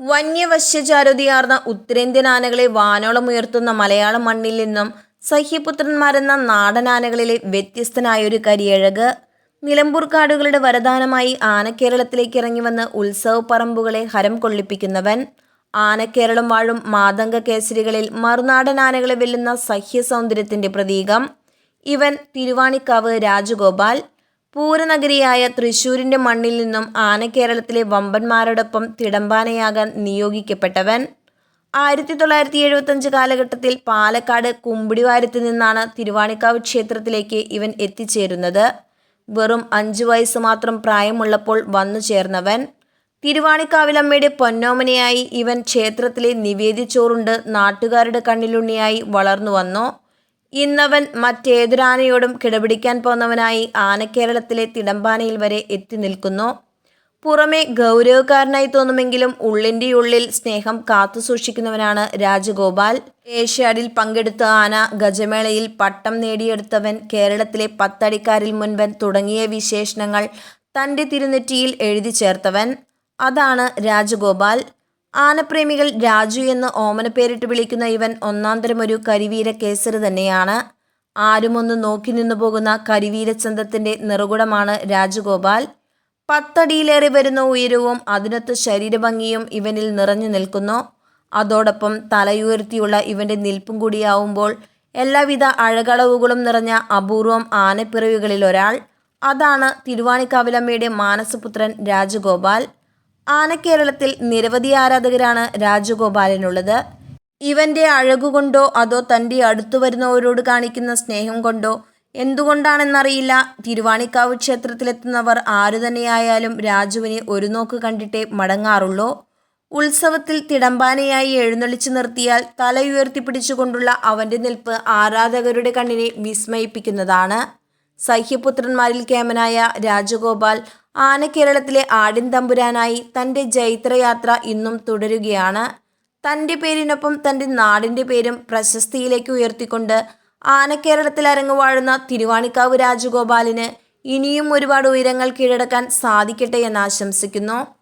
വന്യവശ്യചാരുതയാർന്ന ഉത്തരേന്ത്യൻ ആനകളെ വാനോളം ഉയർത്തുന്ന മലയാള മണ്ണിൽ നിന്നും സഹ്യപുത്രന്മാരെന്ന നാടനാനകളിലെ വ്യത്യസ്തനായൊരു കരിയഴക്. നിലമ്പൂർ കാടുകളുടെ വരദാനമായി ആനക്കേരളത്തിലേക്ക് ഇറങ്ങി വന്ന് ഉത്സവ പറമ്പുകളെ ഹരം കൊള്ളിപ്പിക്കുന്നവൻ. ആനക്കേരളം വാഴും മാതംഗ കേസരികളിൽ മറുനാടൻ ആനകളെ വെല്ലുന്ന സഹ്യ സൗന്ദര്യത്തിന്റെ പ്രതീകം. ഇവൻ തിരുവാണിക്കാവ് രാജഗോപാൽ. പൂരനഗരിയായ തൃശൂരിന്റെ മണ്ണിൽ നിന്നും ആനക്കേരളത്തിലെ വമ്പന്മാരോടൊപ്പം തിടമ്പാനയാകാൻ നിയോഗിക്കപ്പെട്ടവൻ. ആയിരത്തി തൊള്ളായിരത്തി എഴുപത്തഞ്ച് കാലഘട്ടത്തിൽ പാലക്കാട് കുമ്പിടിവാരത്ത് നിന്നാണ് തിരുവാണിക്കാവ് ക്ഷേത്രത്തിലേക്ക് ഇവൻ എത്തിച്ചേരുന്നത്. വെറും അഞ്ചു വയസ്സ് മാത്രം പ്രായമുള്ളപ്പോൾ വന്നു ചേർന്നവൻ. തിരുവാണിക്കാവിലമ്മയുടെ പൊന്നോമനയായി ഇവൻ ക്ഷേത്രത്തിലെ നിവേദിച്ചോറുണ്ട് നാട്ടുകാരുടെ കണ്ണിലുണ്ണിയായി വളർന്നു വന്നു. ഇന്നവൻ മറ്റേതൊരാനയോടും കിടപിടിക്കാൻ പോന്നവനായി ആനക്കേരളത്തിലെ തിടമ്പാനയിൽ വരെ എത്തി നിൽക്കുന്നു. പുറമെ ഗൗരവക്കാരനായി തോന്നുമെങ്കിലും ഉള്ളിന്റെ ഉള്ളിൽ സ്നേഹം കാത്തു സൂക്ഷിക്കുന്നവനാണ് രാജഗോപാൽ. ഏഷ്യാഡിൽ പങ്കെടുത്ത ആന ഗജമേളയിൽ പട്ടം നേടിയെടുത്തവൻ കേരളത്തിലെ പത്തടിക്കാരിൽ മുൻപൻ തുടങ്ങിയ വിശേഷണങ്ങൾ തന്റെ തിരുനെറ്റിയിൽ എഴുതി ചേർത്തവൻ. അതാണ് രാജഗോപാൽ. ആനപ്രേമികൾ രാജു എന്ന് ഓമന പേരിട്ട് വിളിക്കുന്ന ഇവൻ ഒന്നാന്തരം ഒരു കരിവീര കേസരി തന്നെയാണ്. ആരുമൊന്ന് നോക്കി നിന്നു പോകുന്ന കരിവീരചന്തത്തിന്റെ നിറകുടമാണ് രാജഗോപാൽ. പത്തടിയിലേറെ വരുന്ന ഉയരവും അതിനൊത്ത് ശരീരഭംഗിയും ഇവനിൽ നിറഞ്ഞു നിൽക്കുന്നു. അതോടൊപ്പം തലയുയർത്തിയുള്ള ഇവന്റെ നിൽപ്പും കൂടിയാവുമ്പോൾ എല്ലാവിധ അഴകളവുകളും നിറഞ്ഞ അപൂർവം ആനപ്പിറവികളിൽ ഒരാൾ അതാണ് തിരുവാണിക്കാവിലമ്മയുടെ മാനസപുത്രൻ രാജഗോപാൽ. ആനക്കേരളത്തിൽ നിരവധി ആരാധകരാണ് രാജഗോപാലിനുള്ളത്. ഇവന്റെ അഴകുകൊണ്ടോ അതോ തന്റെ അടുത്തു വരുന്നവരോട് കാണിക്കുന്ന സ്നേഹം കൊണ്ടോ? എന്തുകൊണ്ടാണെന്നറിയില്ല. തിരുവാണിക്കാവ് ക്ഷേത്രത്തിലെത്തുന്നവർ ആരു തന്നെയായാലും രാജുവിനെ ഒരു നോക്ക് കണ്ടിട്ടേ മടങ്ങാറുള്ളൂ. ഉത്സവത്തിൽ തിടമ്പാനയായി എഴുന്നള്ളിച്ചു നിർത്തിയാൽ തല ഉയർത്തിപ്പിടിച്ചുകൊണ്ടുള്ള അവന്റെ നിൽപ്പ് ആരാധകരുടെ കണ്ണിനെ വിസ്മയിപ്പിക്കുന്നതാണ്. സഹ്യപുത്രന്മാരിൽ കേമനായ രാജഗോപാൽ ആനക്കേരളത്തിലെ ആടിൻ തമ്പുരാനായി തന്റെ ജൈത്രയാത്ര ഇന്നും തുടരുകയാണ്. തന്റെ പേരിനൊപ്പം തന്റെ നാടിന്റെ പേരും പ്രശസ്തിയിലേക്ക് ഉയർത്തിക്കൊണ്ട് ആനക്കേരളത്തിൽ അരങ്ങുവാഴുന്ന തിരുവാണിക്കാവ് രാജഗോപാലിന് ഇനിയും ഒരുപാട് ഉയരങ്ങൾ കീഴടക്കാൻ സാധിക്കട്ടെ എന്ന് ആശംസിക്കുന്നു.